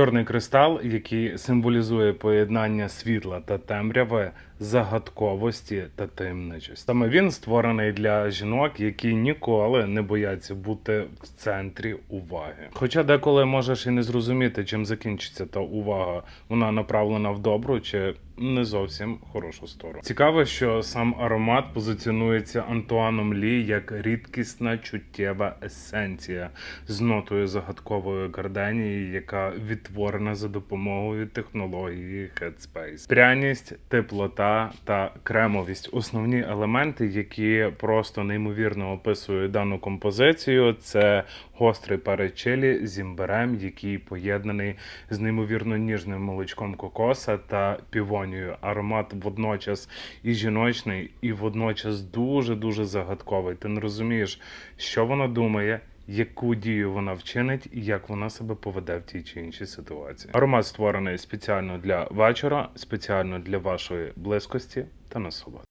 Чорний кристал, який символізує поєднання світла та темряви, загадковості та таємничості. Саме він створений для жінок, які ніколи не бояться бути в центрі уваги. Хоча деколи можеш і не зрозуміти, чим закінчиться та увага, вона направлена в добру чи не зовсім хорошу сторону. Цікаво, що сам аромат позиціонується Антуаном Лі як рідкісна чуттєва есенція з нотою загадкової гарденії, яка відтворена за допомогою технології Headspace. Пряність, теплота та кремовість основні елементи, які просто неймовірно описують дану композицію. Це гострий перець чилі з імбирем, який поєднаний з неймовірно ніжним молочком кокоса та півонією. Аромат водночас і жіночний, і водночас дуже дуже загадковий. Ти не розумієш, що вона думає. Яку дію вона вчинить і як вона себе поведе в тій чи іншій ситуації. Аромат створений спеціально для вечора, спеціально для вашої близькості та насолоди.